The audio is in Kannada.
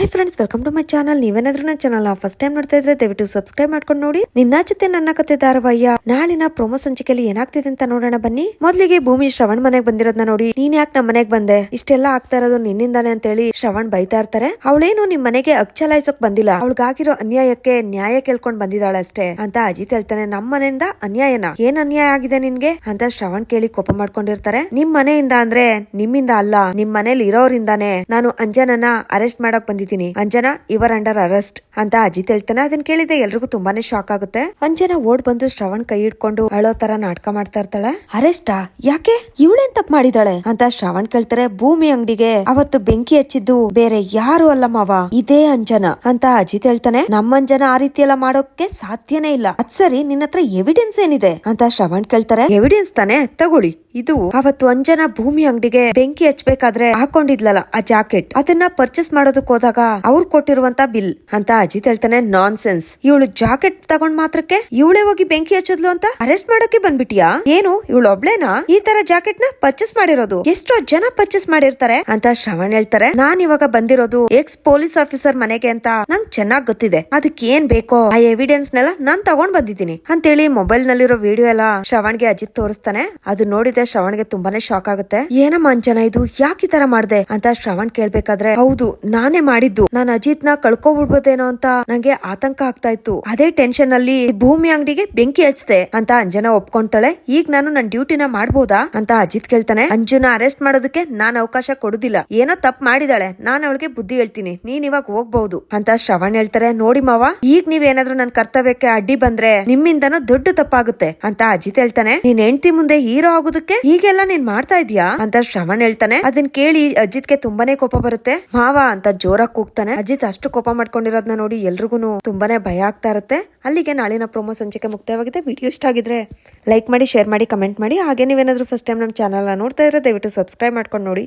Hi friends welcome to my channel ನೀವೇನಾದ್ರೂ ನನ್ನ ಚಾನಲ್ ಫಸ್ಟ್ ಟೈಮ್ ನೋಡ್ತಾ ಇದ್ರೆ ದಯವಿಟ್ಟು ಸಬ್ಸ್ಕ್ರೈಬ್ ಮಾಡ್ಕೊಂಡು ನೋಡಿ. ನಿನ್ನ ಜೊತೆ ನನ್ನ ಕತೆ ಧಾರಾವಾಹ್ಯ ನಾಳಿನ ಪ್ರೋಮೋ ಸಂಚಿಕೆಯಲ್ಲಿ ಏನಾಗ್ತಿದೆ ಅಂತ ನೋಡೋಣ ಬನ್ನಿ. ಮೊದಲಿಗೆ ಭೂಮಿ ಶ್ರವಣ್ ಮನೆಗೆ ಬಂದಿರೋದನ್ನ ನೋಡಿ. ನೀನ್ ಯಾಕೆ ನಮ್ಮ ಮನೆಗೆ ಬಂದೆ? ಇಷ್ಟೆಲ್ಲ ಆಗ್ತಾ ಇರೋದು ನಿನ್ನಿಂದಾನೆ ಅಂತ ಹೇಳಿ ಶ್ರವಣ್ ಬೈತಾ ಇರ್ತಾರೆ. ಅವಳೇನು ನಿಮ್ ಮನೆಗೆ ಅಕ್ಷಲಾಯಿಸಕ್ ಬಂದಿಲ್ಲ. ಅವಳಿಗಾಗಿರೋ ಅನ್ಯಾಯಕ್ಕೆ ನ್ಯಾಯ ಕೇಳ್ಕೊಂಡ್ ಬಂದಿದ್ದಾಳೆ ಅಷ್ಟೇ ಅಂತ ಅಜಿತ್ ಹೇಳ್ತಾನೆ. ನಮ್ಮ ಮನೆಯಿಂದ ಅನ್ಯಾಯನ? ಏನ್ ಅನ್ಯಾಯ ಆಗಿದೆ ನಿನ್ಗೆ? ಅಂತ ಶ್ರವಣ್ ಕೇಳಿ ಕೋಪ ಮಾಡ್ಕೊಂಡಿರ್ತಾರೆ. ನಿಮ್ ಮನೆಯಿಂದ ಅಂದ್ರೆ ನಿಮ್ಮಿಂದ ಅಲ್ಲ, ನಿಮ್ ಮನೇಲಿ ಇರೋರಿಂದಾನೆ ನಾನು ಅಂಜನನ ಅರೆಸ್ಟ್ ಮಾಡಕ್ ಅಂಜನಾ, ಇವರ್ ಅಂಡರ್ ಅರೆಸ್ಟ್ ಅಂತ ಅಜಿತ್ ಹೇಳ್ತಾನೆ. ಅದನ್ನ ಕೇಳಿದೆ ಎಲ್ರಿಗೂ ತುಂಬಾನೇ ಶಾಕ್ ಆಗುತ್ತೆ. ಅಂಜನಾ ಓಡ್ ಬಂದು ಶ್ರವಣ್ ಕೈ ಹಿಡ್ಕೊಂಡು ಅಳೋ ತರ ನಾಟಕ ಮಾಡ್ತಾ ಇರ್ತಾಳೆ. ಅರೆಸ್ಟಾ? ಯಾಕೆ? ಇವಳೇನ್ ತಪ್ಪು ಮಾಡಿದಾಳೆ? ಅಂತ ಶ್ರವಣ್ ಕೇಳ್ತಾರೆ ಭೂಮಿ ಅಂಗಡಿಗೆ. ಅವತ್ತು ಬೆಂಕಿ ಹಚ್ಚಿದ್ದು ಬೇರೆ ಯಾರು ಅಲ್ಲ ಮಾವ. ಇದೇ ಅಂಜನಾ ಅಂತ ಅಜಿತ್ ಹೇಳ್ತಾನೆ. ನಮ್ಮ ಅಂಜನ ಆ ರೀತಿ ಎಲ್ಲ ಮಾಡೋಕೆ ಸಾಧ್ಯನೇ ಇಲ್ಲ. ಅದ್ ಸರಿ ನಿನ್ನ ಹತ್ರ ಎವಿಡೆನ್ಸ್ ಏನಿದೆ? ಅಂತ ಶ್ರವಣ್ ಕೇಳ್ತಾರೆ. ಎವಿಡೆನ್ಸ್ ತಾನೆ? ತಗೊಳ್ಳಿ. ಇದು ಅವತ್ತು ಅಂಜನಾ ಭೂಮಿ ಅಂಗಡಿಗೆ ಬೆಂಕಿ ಹಚ್ಬೇಕಾದ್ರೆ ಹಾಕೊಂಡಿದ್ಲಲ್ಲ ಆ ಜಾಕೆಟ್. ಅದನ್ನ ಪರ್ಚೇಸ್ ಮಾಡೋದಕ್ ಹೋದಾಗ ಅವ್ರು ಕೊಟ್ಟಿರುವಂತ ಬಿಲ್ ಅಂತ ಅಜಿತ್ ಹೇಳ್ತಾನೆ ನಾನ್ ಸೆನ್ಸ್ ಇವಳು ಜಾಕೆಟ್ ತಗೊಂಡ್ ಮಾತ್ರಕ್ಕೆ ಇವಳೇ ಹೋಗಿ ಬೆಂಕಿ ಹಚ್ಚದ್ಲು ಅಂತ ಅರೆಸ್ಟ್ ಮಾಡೋಕೆ ಬಂದ್ಬಿಟ್ಟಿಯಾ ಏನು, ಇವಳು ಒಬ್ಳೇನಾ? ಈ ತರ ಜಾಕೆಟ್ನ ಪರ್ಚೇಸ್ ಮಾಡಿರೋದು. ಎಷ್ಟೋ ಜನ ಪರ್ಚೇಸ್ ಮಾಡಿರ್ತಾರೆ ಅಂತ ಶ್ರವಣ್ ಹೇಳ್ತಾರೆ. ನಾನ್ ಇವಾಗ ಬಂದಿರೋದು ಎಕ್ಸ್ ಪೊಲೀಸ್ ಆಫೀಸರ್ ಮನೆಗೆ ಅಂತ ನಂಗ್ ಚೆನ್ನಾಗ್ ಗೊತ್ತಿದೆ. ಅದಕ್ಕೆ ಏನ್ ಬೇಕೋ ಆ ಎವಿಡೆನ್ಸ್ ನೆಲ್ಲ ನಾನ್ ತಗೊಂಡ್ ಬಂದಿದ್ದೀನಿ. ಅಂತೇಳಿ ಮೊಬೈಲ್ ನಲ್ಲಿರೋ ವಿಡಿಯೋ ಎಲ್ಲ ಶ್ರವಣ್ಗೆ ಅಜಿತ್ ತೋರಿಸ್ತಾನೆ. ಅದು ನೋಡಿದ್ರೆ ಶ್ರವಣ್ಗೆ ತುಂಬಾನೇ ಶಾಕ್ ಆಗುತ್ತೆ. ಏನಮ್ಮ ಅಂಜನ ಇದು? ಯಾಕೆ ಈ ತರ ಮಾಡ್ದೆ? ಅಂತ ಶ್ರವಣ್ ಕೇಳ್ಬೇಕಾದ್ರೆ, ಹೌದು, ನಾನೇ ಮಾಡಿದ್ದು. ನಾನು ಅಜಿತ್ನ ಕಳ್ಕೊಬಿಡ್ಬೋದೇನೋ ಅಂತ ನಂಗೆ ಆತಂಕ ಆಗ್ತಾ ಇತ್ತು. ಅದೇ ಟೆನ್ಷನ್ ಅಲ್ಲಿ ಭೂಮಿ ಅಂಗಡಿಗೆ ಬೆಂಕಿ ಹಚ್ತೆ ಅಂತ ಅಂಜನ ಒಪ್ಕೊಂತಾಳೆ ಈಗ ನಾನು ನನ್ ಡ್ಯೂಟಿನ ಮಾಡ್ಬೋದಾ ಅಂತ ಅಜಿತ್ ಕೇಳ್ತಾನೆ. ಅಂಜುನ ಅರೆಸ್ಟ್ ಮಾಡೋದಕ್ಕೆ ನಾನ್ ಅವಕಾಶ ಕೊಡುದಿಲ್ಲ. ಏನೋ ತಪ್ಪು ಮಾಡಿದಾಳೆ. ನಾನ್ ಅವಳಿಗೆ ಬುದ್ಧಿ ಹೇಳ್ತೀನಿ. ನೀನ್ ಇವಾಗ ಹೋಗ್ಬಹುದು ಅಂತ ಶ್ರವಣ್ ಹೇಳ್ತಾರೆ. ನೋಡಿ ಮಾವ, ಈಗ ನೀವೇನಾದ್ರೂ ನನ್ ಕರ್ತವ್ಯಕ್ಕೆ ಅಡ್ಡಿ ಬಂದ್ರೆ ನಿಮ್ಮಿಂದನೂ ದೊಡ್ಡ ತಪ್ಪಾಗುತ್ತೆ ಅಂತ ಅಜಿತ್ ಹೇಳ್ತಾನೆ. ನೀನ್ ಹೆಂಡತಿ ಮುಂದೆ ಹೀರೋ ಆಗೋದಕ್ಕೆ ಹೀಗೆಲ್ಲ ನೀನ್ ಮಾಡ್ತಾ ಇದೀಯಾ ಅಂತ ಶ್ರವಣ್ ಹೇಳ್ತಾನೆ. ಅದನ್ ಕೇಳಿ ಅಜಿತ್ಗೆ ತುಂಬಾನೇ ಕೋಪ ಬರುತ್ತೆ. ಮಾವ ಅಂತ ಜೋರಾಗಿ ಹೋಗ್ತಾನೆ. ಅಜಿತ್ ಅಷ್ಟು ಕೋಪ ಮಾಡ್ಕೊಂಡಿರೋದನ್ನ ನೋಡಿ ಎಲ್ರಿಗೂ ತುಂಬಾನೇ ಭಯ ಆಗ್ತಾ ಇರುತ್ತೆ. ಅಲ್ಲಿಗೆ ನಾಳಿನ ಪ್ರೊಮೋ ಸಂಚಿಕೆ ಮುಕ್ತಾಯವಾಗಿದೆ. ವಿಡಿಯೋ ಇಷ್ಟ ಆಗಿದ್ರೆ ಲೈಕ್ ಮಾಡಿ ಶೇರ್ ಮಾಡಿ ಕಮೆಂಟ್ ಮಾಡಿ. ಹಾಗೆ ನೀವೇನಾದ್ರೂ ಫಸ್ಟ್ ಟೈಮ್ ನಮ್ಮ ಚಾನಲ್ ನೋಡ್ತಾ ಇದ್ರೆ ದಯವಿಟ್ಟು ಸಬ್ಸ್ಕ್ರೈಬ್ ಮಾಡ್ಕೊಂಡು ನೋಡಿ.